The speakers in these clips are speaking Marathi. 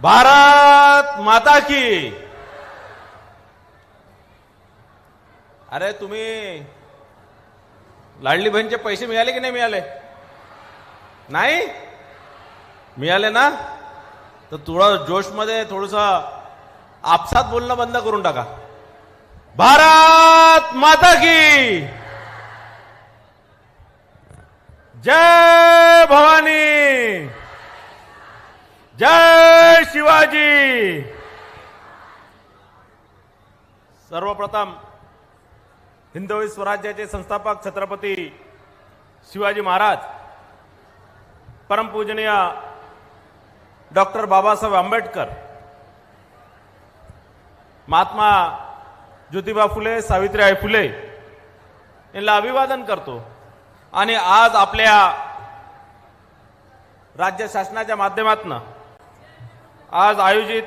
भारत माता की। अरे तुम्ही लाडली बहीणचे पैसे मिळाले की नाही मिळाले? नाही? मिळाले ना? तर थोडं जोशमध्ये थोडस आपसात बोलणं बंद करून टाका. भारत माता की। जय भवानी। जय शिवाजी! सर्वप्रथम हिंदवी स्वराज्याचे संस्थापक छत्रपती शिवाजी महाराज परमपूजनीय डॉक्टर बाबासाहेब आंबेडकर महात्मा ज्योतिबा फुले सावित्रीबाई फुले यांना अभिवादन करतो. आणि आज आपल्या राज्य शासनाच्या माध्यमातून आज आयोजित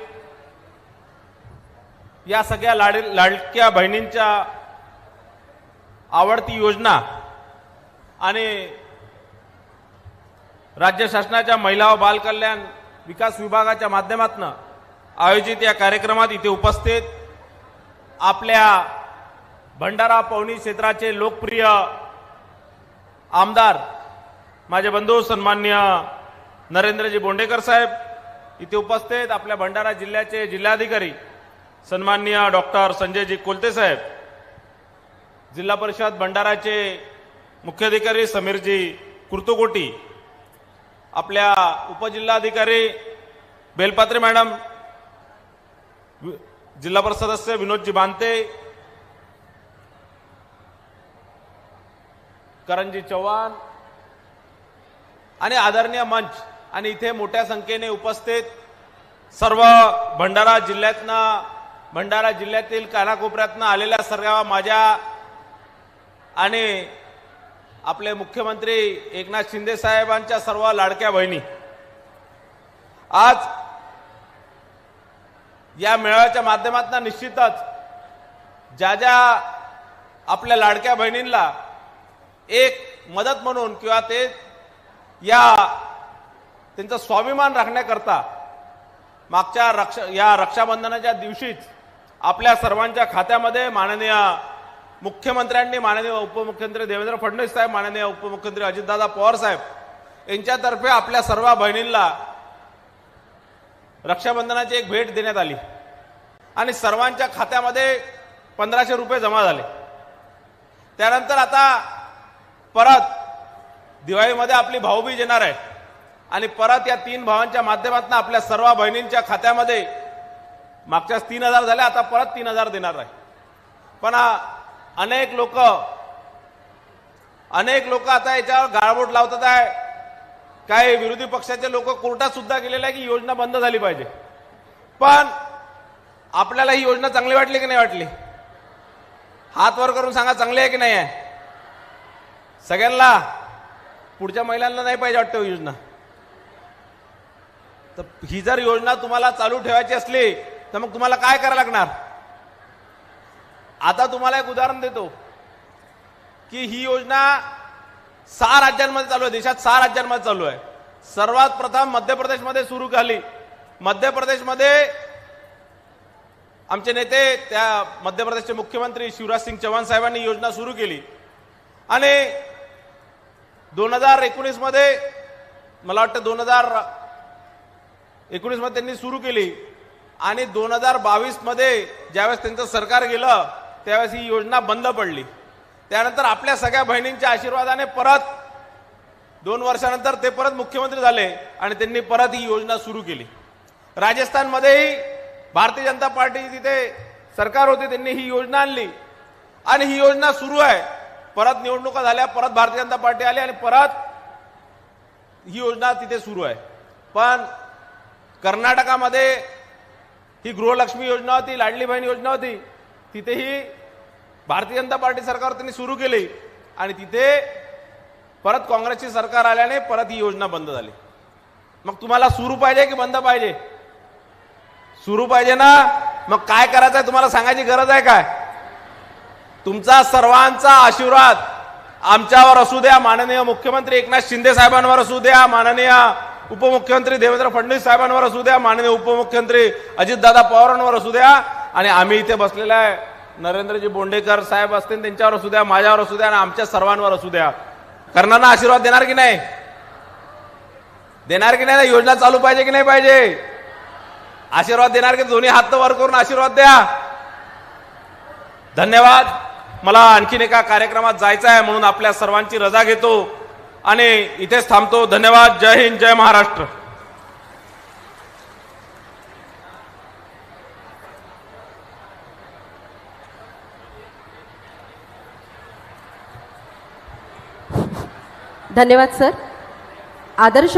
या सगळ्या लाड लाडक्या बहिणींच्या आवडती योजना आणि राज्य शासनाच्या महिला व बालकल्याण विकास विभागाच्या माध्यमातून आयोजित या कार्यक्रमात इथे उपस्थित आपल्या भंडारा पवनी क्षेत्राचे लोकप्रिय आमदार माझे बंधू सन्मान्य नरेंद्रजी बोंडेकर साहेब इथे उपस्थित आपल्या भंडारा जिल्ह्याचे जिल्हाधिकारी सन्माननीय डॉक्टर संजयजी कोलते साहेब जिल्हा परिषद भंडाराचे मुख्याधिकारी समीरजी कुर्तुकोटी आपल्या उपजिल्हाधिकारी बेलपात्रे मॅडम जिल्हा परिषद सदस्य विनोदजी बांते करणजी चव्हाण आणि आदरणीय मंच आणि इथे मोठ्या संख्येने उपस्थित सर्व भंडारा जिल्ह्यातनं भंडारा जिल्ह्यातील कानाकोपऱ्यातनं आलेल्या सर्व माझ्या आणि आपले मुख्यमंत्री एकनाथ शिंदे साहेबांच्या सर्व लाडक्या बहिणी. आज या मेळाव्याच्या माध्यमातून निश्चितच ज्या ज्या आपल्या लाडक्या बहिणींना एक मदत म्हणून किंवा ते या त्यांचा स्वाभिमान राखण्याकरता मागच्या रक्षा या रक्षाबंधनाच्या दिवशीच आपल्या सर्वांच्या खात्यामध्ये माननीय मुख्यमंत्र्यांनी माननीय उपमुख्यमंत्री देवेंद्र फडणवीस साहेब माननीय उपमुख्यमंत्री अजितदादा पवार साहेब यांच्यातर्फे आपल्या सर्व बहिणींना रक्षाबंधनाची एक भेट देण्यात आली. आणि सर्वांच्या खात्यामध्ये पंधराशे रुपये जमा झाले. त्यानंतर आता परत दिवाळीमध्ये आपली भाऊबीज येणार आहे. आणि परत या तीन भावांच्या माध्यमातून आपल्या सर्व बहिणींच्या खात्यामध्ये मागच्याच तीन हजार झाले आता परत तीन हजार देणार आहे. पण अनेक लोक अनेक लोक आता याच्यावर गाळबोट लावतात आहे. काही विरोधी पक्षाचे लोक कोर्टात सुद्धा गेलेले आहे की योजना बंद झाली पाहिजे. पण आपल्याला ही योजना चांगली वाटली की नाही वाटली? हात वर करून सांगा चांगली आहे की नाही आहे? सगळ्यांना पुढच्या महिलांना नाही पाहिजे वाटतं योजना. तर ही जर योजना तुम्हाला चालू ठेवायची असली तर मग तुम्हाला काय करायला लागणार? आता तुम्हाला एक उदाहरण देतो. की ही योजना सहा राज्यांमध्ये चालू आहे देशात सहा राज्यांमध्ये चालू आहे. सर्वात प्रथम मध्य प्रदेशमध्ये सुरू झाली. मध्य प्रदेशमध्ये आमचे नेते त्या मध्य प्रदेशचे मुख्यमंत्री शिवराज सिंग चौहान साहेबांनी योजना सुरू केली. आणि दोन हजार एकोणीसमध्ये मला वाटतं दोन हजार एकोणीसमध्ये त्यांनी सुरू केली. आणि दोन हजार बावीसमध्ये ज्यावेळेस त्यांचं सरकार गेलं त्यावेळेस ही योजना बंद पडली. त्यानंतर आपल्या सगळ्या बहिणींच्या आशीर्वादाने परत दोन वर्षानंतर ते परत मुख्यमंत्री झाले आणि त्यांनी परत ही योजना सुरू केली. राजस्थानमध्येही भारतीय जनता पार्टी तिथे सरकार होते त्यांनी ही योजना आणली. आणि ही योजना सुरू आहे. परत निवडणुका झाल्या परत भारतीय जनता पार्टी आली आणि परत ही योजना तिथे सुरू आहे. पण कर्नाटकामध्ये ही गृहलक्ष्मी योजना होती लाडली बहीण योजना होती. तिथेही भारतीय जनता पार्टी सरकार त्यांनी सुरू केली आणि तिथे परत काँग्रेसची सरकार आल्याने परत ही योजना बंद झाली. मग तुम्हाला सुरू पाहिजे की बंद पाहिजे? सुरू पाहिजे ना? मग काय करायचं आहे तुम्हाला सांगायची गरज आहे काय? तुमचा सर्वांचा आशीर्वाद आमच्यावर असू द्या माननीय मुख्यमंत्री एकनाथ शिंदे साहेबांवर असू द्या माननीय उपमुख्यमंत्री देवेंद्र फडणवीस साहेबांवर असू द्या माननीय उपमुख्यमंत्री अजितदादा पवारांवर असू द्या आणि आम्ही इथे बसलेला आहे. नरेंद्रजी बोंडेकर साहेब असतील त्यांच्यावर असू द्या माझ्यावर असू द्या आणि आमच्या सर्वांवर असू द्या. कर्णांना आशीर्वाद देणार की नाही? देणार की नाही? योजना चालू पाहिजे की नाही पाहिजे? आशीर्वाद देणार की दोन्ही हात वर करून आशीर्वाद द्या. धन्यवाद. मला आणखीन एका कार्यक्रमात जायचं आहे म्हणून आपल्या सर्वांची रजा घेतो. आणि इथेच थांबतो. धन्यवाद. जय हिंद जय महाराष्ट्र. धन्यवाद सर. आदर्श